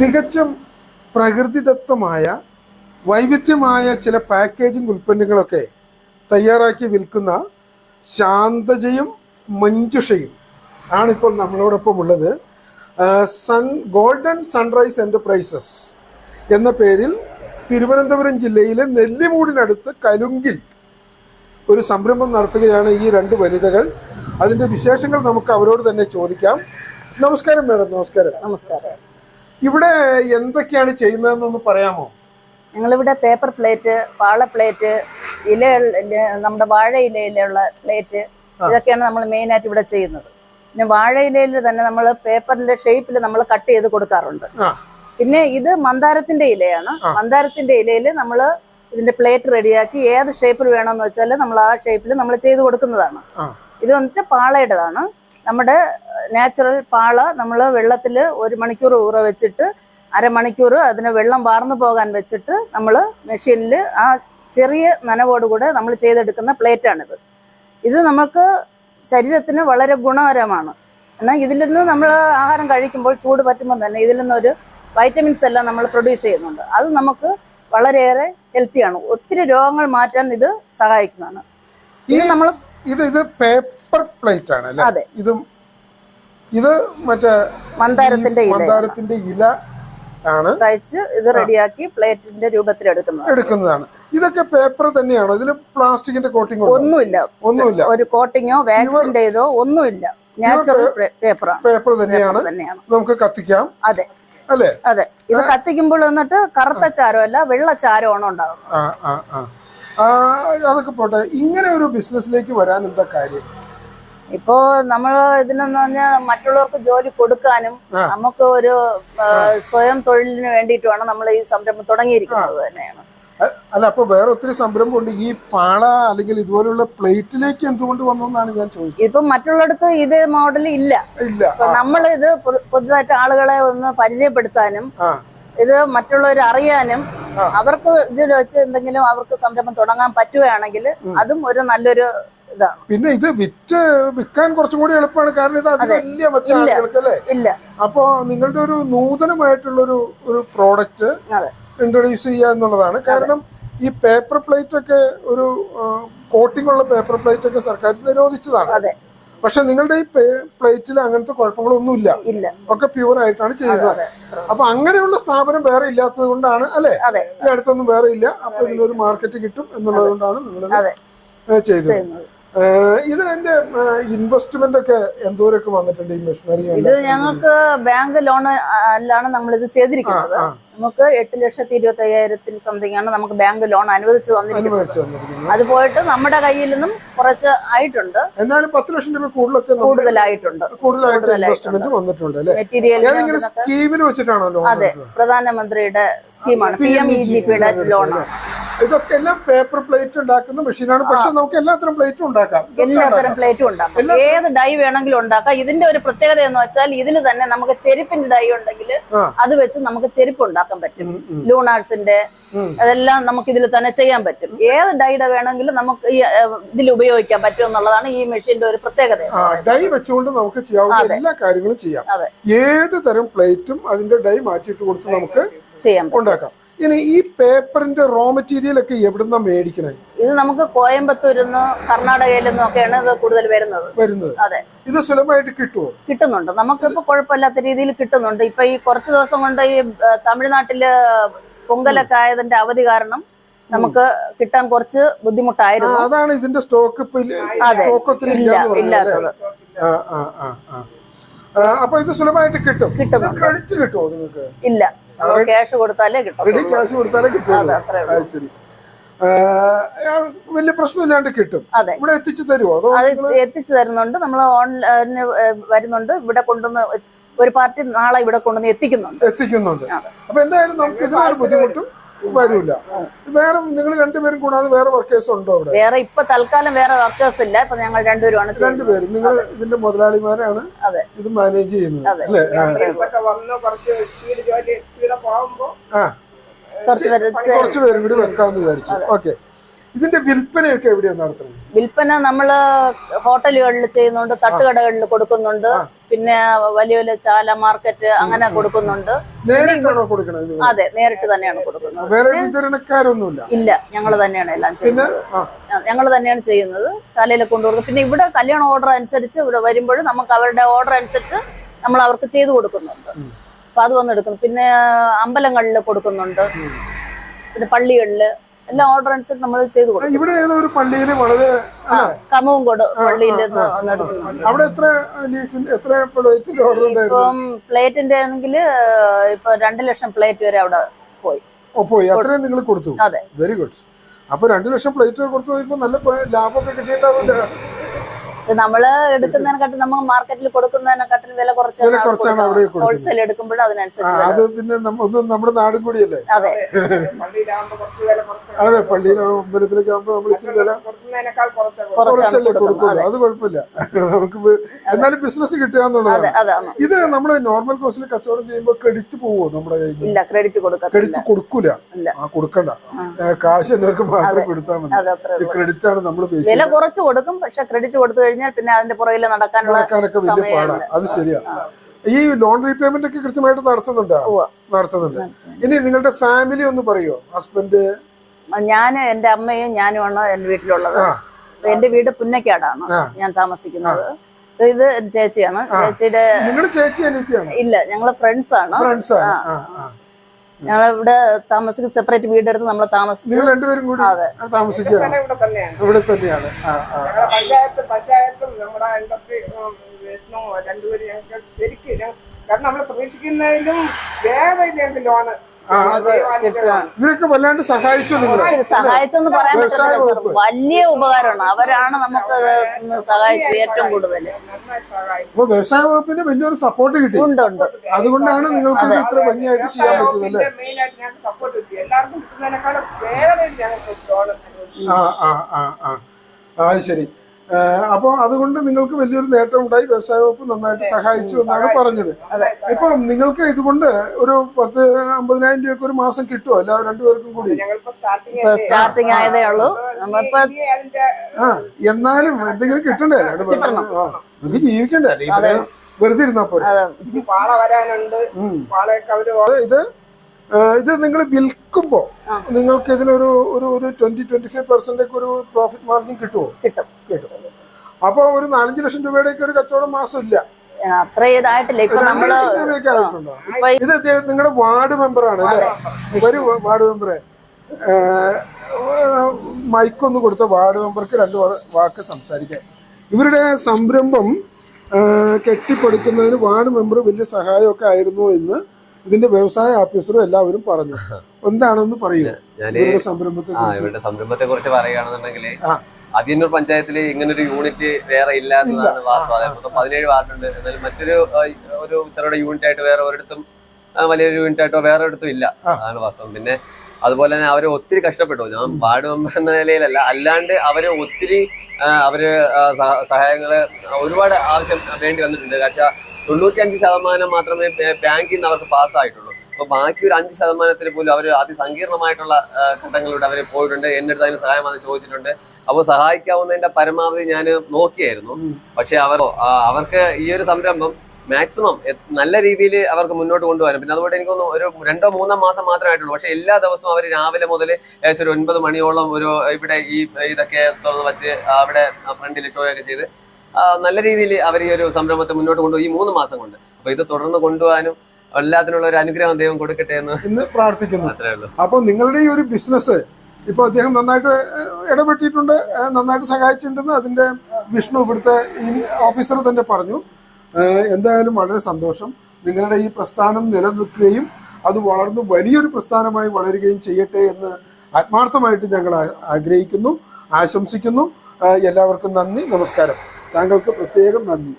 തികച്ചും പ്രകൃതിദത്തമായ വൈവിധ്യമായ ചില പാക്കേജിംഗ് ഉൽപ്പന്നങ്ങളൊക്കെ തയ്യാറാക്കി വിൽക്കുന്ന ശാന്തജയും മഞ്ജുഷയും ആണിപ്പോൾ നമ്മളോടൊപ്പം ഉള്ളത്. സൺ ഗോൾഡൻ സൺറൈസ് എന്റർപ്രൈസസ് എന്ന പേരിൽ തിരുവനന്തപുരം ജില്ലയിലെ നെല്ലിമൂടിനടുത്ത് കലുങ്കിൽ ഒരു സംരംഭം നടത്തുകയാണ് ഈ രണ്ട് വനിതകൾ. അതിന്റെ വിശേഷങ്ങൾ നമുക്ക് അവരോട് തന്നെ ചോദിക്കാം. നമസ്കാരം മേഡം. നമസ്കാരം. നമസ്കാരം. ഇവിടെ എന്തൊക്കെയാണ് ചെയ്യുന്നതെന്നൊന്ന് പറയാമോ? ഞങ്ങളിവിടെ പേപ്പർ പ്ലേറ്റ് പാള പ്ലേറ്റ് ഇല നമ്മുടെ വാഴ ഇലയിലുള്ള പ്ലേറ്റ് ഇതൊക്കെയാണ് നമ്മൾ മെയിനായിട്ട് ഇവിടെ ചെയ്യുന്നത്. പിന്നെ വാഴ ഇലയിൽ തന്നെ നമ്മൾ പേപ്പറിന്റെ ഷേപ്പിൽ നമ്മൾ കട്ട് ചെയ്ത് കൊടുക്കാറുണ്ട്. പിന്നെ ഇത് മന്ദാരത്തിന്റെ ഇലയാണ്. മന്ദാരത്തിന്റെ ഇലയിൽ നമ്മൾ ഇതിന്റെ പ്ലേറ്റ് റെഡിയാക്കി ഏത് ഷേപ്പിൽ വേണമെന്ന് വെച്ചാൽ നമ്മൾ ആ ഷേപ്പിൽ നമ്മൾ ചെയ്ത് കൊടുക്കുന്നതാണ്. ഇത് വന്നിട്ട് പാളയുടേതാണ്. നമ്മുടെ നാച്ചുറൽ പാള നമ്മൾ വെള്ളത്തിൽ ഒരു മണിക്കൂർ ഊറ വെച്ചിട്ട് അരമണിക്കൂർ അതിന് വെള്ളം വാർന്നു പോകാൻ വെച്ചിട്ട് നമ്മൾ മെഷീനിൽ ആ ചെറിയ നനവോടുകൂടെ നമ്മൾ ചെയ്തെടുക്കുന്ന പ്ലേറ്റാണിത്. ഇത് നമുക്ക് ശരീരത്തിന് വളരെ ഗുണകരമാണ്. എന്നാൽ ഇതിൽ നിന്ന് നമ്മൾ ആഹാരം കഴിക്കുമ്പോൾ ചൂട് പറ്റുമ്പോൾ തന്നെ ഇതിൽ നിന്നൊരു വൈറ്റമിൻസ് എല്ലാം നമ്മൾ പ്രൊഡ്യൂസ് ചെയ്യുന്നുണ്ട്. അത് നമുക്ക് വളരെയേറെ ഹെൽത്തിയാണ് ഒത്തിരി രോഗങ്ങൾ മാറ്റാൻ ഇത് സഹായിക്കുന്നതാണ്. ഇത് നമ്മൾ ഇത് ഇത് പേപ്പർ പ്ലേറ്റ് ആണ് അല്ലേ? ഇത് ഇതും മറ്റേ മന്ദാരത്തിന്റെ ഇല. മന്ദാരത്തിന്റെ ഇല ആണ്. തയ്ച്ച് ഇത് റെഡിയാക്കി പ്ലേറ്റിന്റെ രൂപത്തിൽ എടുക്കുന്നത് എടുക്കുന്നതാണ്. ഇതൊക്കെ പേപ്പർ തന്നെയാണ്? ഇതിൽ പ്ലാസ്റ്റിക്കിന്റെ കോട്ടിംഗ് ഒന്നുമില്ല. ഒന്നുമില്ല. ഒരു കോട്ടിങ്ങോ വാക്സിന്റെ ഇതോ ഒന്നുമില്ല. നാച്ചുറൽ പേപ്പറാണ് പേപ്പർ തന്നെയാണ്. നമുക്ക് കത്തിക്കാം. അതെ. അല്ലേ? അതെ. ഇത് കത്തിക്കുമ്പോൾ വന്നിട്ട് കറുത്ത ചാരോ അല്ല വെള്ള ചാരമാണ് ഉണ്ടാകുന്നത് ആ ആ ആ ആ, അതൊക്കെ പോട്ടെ. ഇങ്ങനെ ഒരു ബിസിനസ്സിലേക്ക് വരാൻ എന്താ കാര്യം? ഇപ്പോ നമ്മൾ ഇതിനെന്ന് പറഞ്ഞാൽ മറ്റുള്ളവർക്ക് ജോലി കൊടുക്കാനും നമുക്ക് ഒരു സ്വയം തൊഴിലിന് വേണ്ടിയിട്ടുമാണ് നമ്മൾ ഈ സംരംഭം തുടങ്ങിയിരിക്കുന്നത് തന്നെയാണ്. അല്ല അപ്പൊ വേറെ ഒത്തിരി സംരംഭം ഉണ്ട്. ഈ പാള അല്ലെങ്കിൽ ഇതുപോലുള്ള പ്ലേറ്റിലേക്ക് എന്തുകൊണ്ട് വന്നു എന്നാണ് ഞാൻ ചോദിച്ചത്. ഇപ്പൊ മറ്റുള്ളിടത്ത് ഇത് മോഡൽ ഇല്ല. ഇല്ല. നമ്മൾ ഇത് പുതുതായിട്ട് ആളുകളെ ഒന്ന് പരിചയപ്പെടുത്താനും ഇത് മറ്റുള്ളവർ അറിയാനും അവർക്ക് ഇതിൽ വെച്ച് എന്തെങ്കിലും അവർക്ക് സംരംഭം തുടങ്ങാൻ പറ്റുകയാണെങ്കിൽ അതും ഒരു നല്ലൊരു ഇതാണ്. പിന്നെ ഇത് വിറ്റ് വിൽക്കാൻ കുറച്ചും കൂടി എളുപ്പമാണ്. കാരണം ഇത് വലിയ മറ്റു ഇല്ല. അപ്പൊ നിങ്ങളുടെ ഒരു നൂതനമായിട്ടുള്ള ഒരു ഒരു പ്രോഡക്റ്റ് ഇൻട്രൊഡ്യൂസ് ചെയ്യുക എന്നുള്ളതാണ്. കാരണം ഈ പേപ്പർ പ്ലേറ്റ് ഒക്കെ ഒരു കോട്ടിംഗ് ഉള്ള പേപ്പർ പ്ലേറ്റ് ഒക്കെ സർക്കാർ നിരോധിച്ചതാണ്. അതെ. പക്ഷെ നിങ്ങളുടെ ഈ പ്ലേറ്റിൽ അങ്ങനത്തെ കുഴപ്പങ്ങളൊന്നുമില്ല. ഇല്ല. ഒക്കെ പ്യൂർ ആയിട്ടാണ് ചെയ്യുന്നത്. അപ്പൊ അങ്ങനെയുള്ള സ്ഥാപനം വേറെ ഇല്ലാത്തത് കൊണ്ടാണ് അല്ലെ? അടുത്തൊന്നും വേറെ ഇല്ല. അപ്പൊ ഇതിനൊരു മാർക്കറ്റ് കിട്ടും എന്നുള്ളത് കൊണ്ടാണ് നിങ്ങൾ ചെയ്തത്. ഇത് എന്റെ ഇൻവെസ്റ്റ്മെന്റ് ഒക്കെ എന്തോരൊക്കെ വന്നിട്ടുണ്ട് ഈ മെഷീനറി ഇത് ഞങ്ങൾക്ക് ബാങ്ക് ലോൺ അല്ലാണ് നമ്മൾ ഇത് ചെയ്തിരിക്കുന്നത്. നമുക്ക് എട്ട് ലക്ഷത്തി ഇരുപത്തി അയ്യായിരത്തിൽ സംതിങ് ആണ് നമുക്ക് ബാങ്ക് ലോൺ അനുവദിച്ചു തന്നിരിക്കുന്നത്. അത് പോയിട്ട് നമ്മുടെ കയ്യിൽ നിന്നും കുറച്ച് ആയിട്ടുണ്ട്. എന്നാലും പത്ത് ലക്ഷം രൂപ കൂടുതലൊക്കെ കൂടുതലായിട്ടുണ്ട്. കൂടുതലായിട്ട് വന്നിട്ടുണ്ട് മെറ്റീരിയൽ സ്കീമിന് വെച്ചിട്ടാണോ അതെ പ്രധാനമന്ത്രിയുടെ സ്കീമാണ് പി എം ഇ ജി പിയുടെ ലോണാണ് ഇതൊക്കെ എല്ലാം പേപ്പർ പ്ലേറ്റ് ഉണ്ടാക്കുന്ന മെഷീനാണ് പക്ഷെ നമുക്ക് എല്ലാത്തരം പ്ലേറ്റും ഉണ്ടാക്കാം. എല്ലാത്തരം പ്ലേറ്റും ഉണ്ടാക്കാം. ഏത് ഡൈ വേണമെങ്കിലും ഉണ്ടാക്കാം. ഇതിന്റെ ഒരു പ്രത്യേകത എന്ന് വെച്ചാൽ ഇതിൽ തന്നെ നമുക്ക് ചെരുപ്പിന്റെ ഡൈ ഉണ്ടെങ്കിൽ അത് വെച്ച് നമുക്ക് ചെരുപ്പ് ഉണ്ടാക്കാൻ പറ്റും. ലൂണാർട്സിന്റെ അതെല്ലാം നമുക്ക് ഇതിൽ തന്നെ ചെയ്യാൻ പറ്റും. ഏത് ഡൈയുടെ വേണമെങ്കിലും നമുക്ക് ഈ ഇതിൽ ഉപയോഗിക്കാൻ പറ്റും എന്നുള്ളതാണ് ഈ മെഷീന്റെ ഒരു പ്രത്യേകത ഡൈ വെച്ചുകൊണ്ട് നമുക്ക് ചെയ്യാവുന്ന എല്ലാ കാര്യങ്ങളും ചെയ്യാം. ഏത് തരം പ്ലേറ്റും അതിന്റെ ഡൈ മാറ്റിയിട്ട് കൊടുത്ത് നമുക്ക് ഉണ്ടാക്കാം. ഇനി ഈ പേപ്പറിന്റെ റോ മെറ്റീരിയൽ ഒക്കെ എവിടുന്ന മേടിക്കണേ? ഇത് നമുക്ക് കോയമ്പത്തൂരിൽ നിന്ന് കർണാടകയിൽ നിന്നും ഒക്കെയാണ് ഇത് കൂടുതൽ വരുന്നത്. വരുന്നത്. അതെ. ഇത് സുലഭമായിട്ട് കിട്ടുമോ കിട്ടുന്നുണ്ട്. നമുക്കിപ്പോ കുഴപ്പമില്ലാത്ത രീതിയിൽ കിട്ടുന്നുണ്ട്. ഇപ്പൊ ഈ കുറച്ച് ദിവസം കൊണ്ട് ഈ തമിഴ്നാട്ടിൽ പൊങ്കലൊക്കെ ആയതിന്റെ അവധി കാരണം നമുക്ക് കിട്ടാൻ കുറച്ച് ബുദ്ധിമുട്ടായിരുന്നു. അതാണ് ഇതിന്റെ സ്റ്റോക്ക്? ഇല്ലാത്തത്. അപ്പൊ ഇത് സുലഭമായിട്ട് കിട്ടും. കിട്ടും കഴിച്ചു കിട്ടുമോ നിങ്ങൾക്ക്? ഇല്ല. ക്യാഷ് കൊടുത്താലേ കിട്ടും റെഡി ക്യാഷ് കൊടുത്താലേ കിട്ടുള്ളൂ അതെ, ശരി. വലിയ പ്രശ്നമില്ലാണ്ട് കിട്ടും. ഇവിടെ എത്തിച്ചു തരുമോ അതോ അത് എത്തിച്ചു തരുന്നുണ്ട്. നമ്മൾ ഓൺലൈന് വരുന്നുണ്ട്. ഇവിടെ കൊണ്ടുവന്ന് ഒരു പാർട്ടി നാളെ ഇവിടെ കൊണ്ടുവന്ന് എത്തിക്കുന്നുണ്ട്. എത്തിക്കുന്നുണ്ട്. അപ്പൊ എന്തായാലും നമുക്ക് ഇതിനൊരു ബുദ്ധിമുട്ടും വരൂല. വേറെ നിങ്ങൾ രണ്ടുപേരും കൂടാതെ വേറെ വർക്കേഴ്സ് ഉണ്ടോ അവിടെ? വേറെ ഇപ്പൊ തൽക്കാലം വേറെ വർക്കേഴ്സ് ഇല്ല. ഇപ്പൊ ഞങ്ങൾ രണ്ടുപേരുമാണ് ചെയ്യുന്നത്. രണ്ടുപേരും. നിങ്ങൾ ഇതിന്റെ മുതലാളിമാരാണ് ഇത് മാനേജ് ചെയ്യുന്നത്. അല്ലേ? കുറച്ച് പേരും കൂടി വെക്കാന്ന് വിചാരിച്ചു. ഓക്കെ ഇതിന്റെ വിൽപ്പനയൊക്കെ എവിടെയാണ് നടത്തുന്നത്? വിൽപ്പന നമ്മൾ ഹോട്ടലുകളിൽ ചെയ്യുന്നുണ്ട് തട്ടുകടകളിൽ കൊടുക്കുന്നുണ്ട്. പിന്നെ വലിയ വലിയ ചാല മാർക്കറ്റ് അങ്ങനെ കൊടുക്കുന്നുണ്ട്. നേരിട്ടാണോ കൊടുക്കണത് നിങ്ങൾ? അതെ നേരിട്ട് തന്നെയാണ് കൊടുക്കുന്നത്. വേറെ വിതരണക്കാരൊന്നുമില്ല? ഇല്ല ഞങ്ങൾ തന്നെയാണ് എല്ലാം ചെയ്യുന്നത്. ഞങ്ങൾ തന്നെയാണ് ചെയ്യുന്നത്. ചാലയിൽ കൊണ്ടുകൊടുക്കും. പിന്നെ ഇവിടെ കല്യാണ ഓർഡർ അനുസരിച്ച് ഇവിടെ വരുമ്പോൾ നമുക്ക് അവരുടെ ഓർഡർ അനുസരിച്ച് നമ്മൾ അവർക്ക് ചെയ്തു കൊടുക്കുന്നുണ്ട്. അപ്പൊ അത് വന്നെടുക്കുന്നു. പിന്നെ അമ്പലങ്ങളിൽ കൊടുക്കുന്നുണ്ട്. പിന്നെ പള്ളികളിൽ എല്ലാം ഓർഡർ അനുസരിച്ച് നമ്മൾ ചെയ്തു കൊടുക്കും. ഇവിടെ ഏതോ ഒരു പള്ളിയിൽ വളരെ കമവും കൊട് പള്ളിന്റെ നിന്ന് അവിടെ എത്ര എത്ര ഇപ്പം പ്ലേറ്റിന്റെ ആണെങ്കിൽ ഇപ്പൊ രണ്ട് ലക്ഷം പ്ലേറ്റ് വരെ അവിടെ പോയി. പോയി. അത്രയും നിങ്ങൾ കൊടുത്തു. അതെ. വെരി ഗുഡ് അപ്പൊ രണ്ടു ലക്ഷം പ്ലേറ്റ് കൊടുത്തു ഇപ്പൊ നല്ല ലാഭമൊക്കെ കിട്ടിയിട്ടാവില്ല ഇത് നമ്മൾ എടുക്കുന്നതിനെക്കാട്ടും നമ്മൾ മാർക്കറ്റിൽ കൊടുക്കുന്നതിനെക്കാട്ടും വില കുറച്ചാണ് അവിടെ ഹോൾസെയിൽ എടുക്കുമ്പോഴും അതിനനുസരിച്ച്. അത് പിന്നെ നമ്മ- നമ്മുടെ നാടും കൂടിയല്ലേ? അതെ. അതെ പള്ളിയിലെ അമ്പലത്തിലൊക്കെ ആകുമ്പോ നമ്മൾ ഇച്ചിരി വില കുറച്ചല്ലേ കൊടുക്കുള്ളൂ. അത് കുഴപ്പമില്ല. നമുക്ക് എന്നാലും ബിസിനസ് കിട്ടുക എന്നുള്ളതാണ്. ഇത് നമ്മൾ നോർമൽ കോഴ്സിൽ കച്ചവടം ചെയ്യുമ്പോൾ ക്രെഡിറ്റ് പോവോ നമ്മുടെ കയ്യിൽ ഇല്ല ക്രെഡിറ്റ് കൊടുക്കത്തില്ല. ക്രെഡിറ്റ് കൊടുക്കൂല. ആ കൊടുക്കണ്ട. കാശ് എല്ലാവർക്കും മാത്രം കൊടുത്താൽ മതി. ക്രെഡിറ്റ് ആണ് നമ്മൾ വില കുറച്ച് കൊടുക്കും പക്ഷെ ക്രെഡിറ്റ് കൊടുത്തു കഴിഞ്ഞാൽ പിന്നെ അതിന്റെ പുറകിൽ നടക്കാനുള്ള നടക്കാനൊക്കെ വലിയ പാടാണ് അത് ശരിയാ. ഈ ലോൺ റീപേയ്മെന്റ് ഒക്കെ കൃത്യമായിട്ട് നടത്തുന്നുണ്ടോ? നടത്തുന്നുണ്ട്. ഇനി നിങ്ങളുടെ ഫാമിലി ഒന്ന് പറയോ? ഹസ്ബൻഡ്? ഞാൻ എന്റെ അമ്മയും ഞാനുമാണ് എന്റെ വീട്ടിലുള്ളത്. എന്റെ വീട് പുന്നക്കാടാണ്. ഞാൻ താമസിക്കുന്നത്. ഇത് ചേച്ചിയാണ്. ചേച്ചിയുടെ ഇല്ല ഞങ്ങൾ ഫ്രണ്ട്സ് ആണ്. ഫ്രണ്ട്സ് ആണ്. ഞങ്ങൾ ഇവിടെ താമസിക്കുന്ന സെപ്പറേറ്റ് വീടെടുത്ത് നമ്മൾ താമസിച്ചു നിങ്ങൾ രണ്ടുപേരും കൂടി താമസിക്കുകയാണ്. ഇവിടെ തന്നെയാണ്. ഇവിടെ തന്നെയാണ്. ഞങ്ങളുടെ പഞ്ചായത്ത് പഞ്ചായത്തും നമ്മുടെ ഇൻഡസ്ട്രി രണ്ടുപേരും ഞങ്ങൾക്ക് ശരിക്കും കാരണം നമ്മൾ പ്രതീക്ഷിക്കുന്നതിലും വേറെ ഞങ്ങൾക്ക് ലോണ് ഇവരൊക്കെ വല്ലാണ്ട് സഹായിച്ചു നിങ്ങൾ സഹായിച്ചെന്ന് പറയാൻ പറ്റില്ല വലിയ ഉപകാരമാണ്. അവരാണ് നമുക്ക് സഹായിച്ചത് ഏറ്റവും കൂടുതൽ. അപ്പൊ വ്യവസായ വകുപ്പിന് വലിയൊരു സപ്പോർട്ട് കിട്ടി. ഉണ്ട് ഉണ്ട്. അതുകൊണ്ടാണ് നിങ്ങൾക്ക് ഇത് ഇത്ര ഭംഗിയായിട്ട് ചെയ്യാൻ പറ്റുന്നത് അല്ലേ? മെയിൻ ആയിട്ട് ഞങ്ങൾക്ക് സപ്പോർട്ട് കിട്ടി. എല്ലാവർക്കും കിട്ടുന്നതിനേക്കാളും വേറെ ഞങ്ങൾക്ക് ലോൺ ആ ആ ആ ആ. ആ അത് ശരി. അപ്പോൾ അതുകൊണ്ട് നിങ്ങൾക്ക് വലിയൊരു നേട്ടം ഉണ്ടായി വ്യവസായ വകുപ്പ് നന്നായിട്ട് സഹായിച്ചു എന്നാണ് പറഞ്ഞത്. ഇപ്പൊ നിങ്ങൾക്ക് ഇതുകൊണ്ട് ഒരു പത്ത് അമ്പതിനായിരം രൂപയൊക്കെ ഒരു മാസം കിട്ടുമോ? എല്ലാ രണ്ടുപേർക്കും കൂടി? സ്റ്റാർട്ടിങ് സ്റ്റാർട്ടിങ് ആയതേ ഉള്ളൂ. ആ എന്നാലും എന്തെങ്കിലും കിട്ടണ്ടേ? നിങ്ങൾക്ക് ജീവിക്കണ്ടേ? വെറുതെ ഇരുന്നാ പോലെ പാള വരാനുണ്ട്. പാളയൊക്കെ അവർ ഇത് ഇത് നിങ്ങൾ വിൽക്കുമ്പോൾ നിങ്ങൾക്ക് ഇതിനൊരു ഒരു ഒരു ട്വന്റി ട്വന്റി ഫൈവ് പെർസെന്റ് ഒരു പ്രോഫിറ്റ് മാർജിൻ കിട്ടുമോ കിട്ടും. കിട്ടും. അപ്പോൾ ഒരു നാലഞ്ച് ലക്ഷം രൂപയുടെ ഒരു കച്ചവടം മാസം ഇല്ല അത്ര ഇതായിട്ടില്ല. ഇപ്പൊ നമ്മൾ ഇത് നിങ്ങളുടെ വാർഡ് മെമ്പറാണ് അല്ലേ? ഒരു വാർഡ് മെമ്പറെ. മൈക്കൊന്ന് കൊടുത്ത വാർഡ് മെമ്പർക്ക് രണ്ട് വാക്ക് സംസാരിക്കാം ഇവരുടെ സംരംഭം കെട്ടിപ്പടുക്കുന്നതിന് വാർഡ് മെമ്പർ വലിയ സഹായമൊക്കെ ആയിരുന്നു എന്ന് ഇതിന്റെ വ്യവസായ ഓഫീസറും എല്ലാവരും പറഞ്ഞു. എന്താണെന്ന് പറയൂ. ഇവരുടെ സംരംഭത്തെ ഇവരുടെ സംരംഭത്തെ കുറിച്ച് പറയുകയാണെന്നുണ്ടെങ്കിൽ. അതിയന്നൂർ പഞ്ചായത്തിൽ ഒരു യൂണിറ്റ് വേറെ ഇല്ല എന്നതാണ് വാസ്തവം. അതായത് മൊത്തം പതിനേഴ് വാർഡുണ്ട്. എന്നാലും മറ്റൊരു ഒരു ചെറുടെ യൂണിറ്റ് ആയിട്ട് വേറെ ഒരിടത്തും വലിയൊരു യൂണിറ്റ് ആയിട്ടോ വേറെ ഒരിടത്തും ഇല്ല. അതാണ് വാസ്തവം. പിന്നെ അതുപോലെ തന്നെ അവർ ഒത്തിരി കഷ്ടപ്പെട്ടു. ഞാൻ വാർഡ് മെമ്പർ എന്ന നിലയിലല്ല. അല്ലാണ്ട് അവർ ഒത്തിരി അവർ സഹായങ്ങൾ ഒരുപാട് ആവശ്യം വേണ്ടി വന്നിട്ടുണ്ട്. കാരണം തൊണ്ണൂറ്റി അഞ്ച് ശതമാനം മാത്രമേ ബാങ്കിൽ നിന്ന് അവർക്ക് പാസ്സായിട്ടുള്ളൂ. അപ്പൊ ബാക്കി ഒരു അഞ്ച് ശതമാനത്തിൽ പോലും അവർ അതിസങ്കീർണമായിട്ടുള്ള ഘട്ടങ്ങളിലൂടെ അവർ പോയിട്ടുണ്ട്. എന്റെ അടുത്ത് അതിന് സഹായം വന്ന് ചോദിച്ചിട്ടുണ്ട്. അപ്പോൾ സഹായിക്കാവുന്നതിന്റെ പരമാവധി ഞാൻ നോക്കിയായിരുന്നു. പക്ഷെ അവർ അവർക്ക് ഈ ഒരു സംരംഭം മാക്സിമം നല്ല രീതിയിൽ അവർക്ക് മുന്നോട്ട് കൊണ്ടുപോകാൻ പിന്നെ അതുകൊണ്ട് എനിക്കൊന്ന് ഒരു രണ്ടോ മൂന്നോ മാസം മാത്രമേ ആയിട്ടുള്ളൂ. പക്ഷെ എല്ലാ ദിവസവും അവർ രാവിലെ മുതൽ ഏകദേശം ഒരു ഒൻപത് മണിയോളം ഒരു ഇവിടെ ഈ ഇതൊക്കെ തുറന്ന് വെച്ച് അവിടെ ഫ്രണ്ടിൽ ഷോയൊക്കെ ഒക്കെ ചെയ്ത് നല്ല രീതിയിൽ അവർ ഈ ഒരു സംരംഭത്തെ മുന്നോട്ട് കൊണ്ടുപോയി ഈ മൂന്ന് മാസം കൊണ്ട്. അപ്പൊ ഇത് തുടർന്ന് കൊണ്ടുപോകാനും എല്ലാത്തിനുള്ള ഒരു അനുഗ്രഹം ദൈവം കൊടുക്കട്ടെ എന്ന് ഇന്ന് പ്രാർത്ഥിക്കുന്നു. അത്രേ ഉള്ളൂ. അപ്പോൾ നിങ്ങളുടെ ഈ ഒരു ബിസിനസ് ഇപ്പൊ അദ്ദേഹം നന്നായിട്ട് ഇടപെട്ടിട്ടുണ്ട് നന്നായിട്ട് സഹായിച്ചിട്ടുണ്ടെന്ന് അതിന്റെ വിഷ്ണു ഇവിടുത്തെ ഓഫീസർ തന്നെ പറഞ്ഞു. എന്തായാലും വളരെ സന്തോഷം. നിങ്ങളുടെ ഈ പ്രസ്ഥാനം നിലനിൽക്കുകയും അത് വളർന്ന് വലിയൊരു പ്രസ്ഥാനമായി വളരുകയും ചെയ്യട്ടെ എന്ന് ആത്മാർത്ഥമായിട്ട് ഞങ്ങൾ ആഗ്രഹിക്കുന്നു ആശംസിക്കുന്നു. എല്ലാവർക്കും നന്ദി നമസ്കാരം. താങ്കൾക്ക് പ്രത്യേകം നന്ദി.